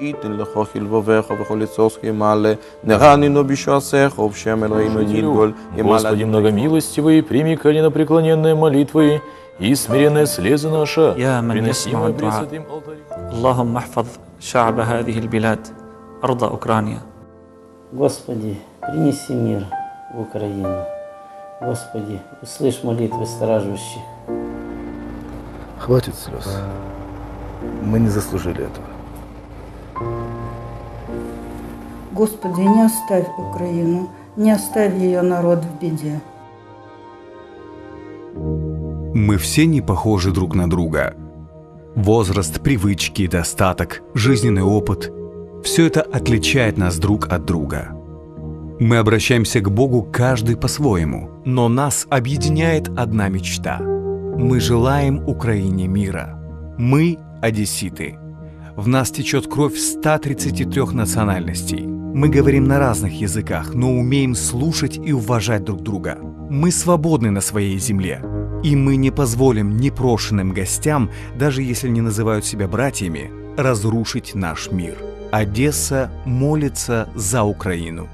ייתן לך כלבביך וכל יצורך ימלא, נרנינו בשעשיך, ובשם אלוהינו יתגול, ימלא Господи многомилостивый, прими колено преклоненные молитвы и смиренные слезы наша, يا من يسمع приносимые الدعاء. пресвятым алтарем. اللهم احفظ شعب هذه البلاد أرض أوكرانيا Господи, принеси мир в Украину. Господи, услышь молитвы страждущих. Хватит слез. Мы не заслужили этого. Господи, не оставь Украину, не оставь ее народ в беде. Мы все не похожи друг на друга. Возраст, привычки, достаток, жизненный опыт – все это отличает нас друг от друга. Мы обращаемся к Богу каждый по-своему, но нас объединяет одна мечта. Мы желаем Украине мира. Мы – одесситы. В нас течет кровь 133 национальностей. Мы говорим на разных языках, но умеем слушать и уважать друг друга. Мы свободны на своей земле. И мы не позволим непрошенным гостям, даже если не называют себя братьями, разрушить наш мир. Одесса молится за Украину.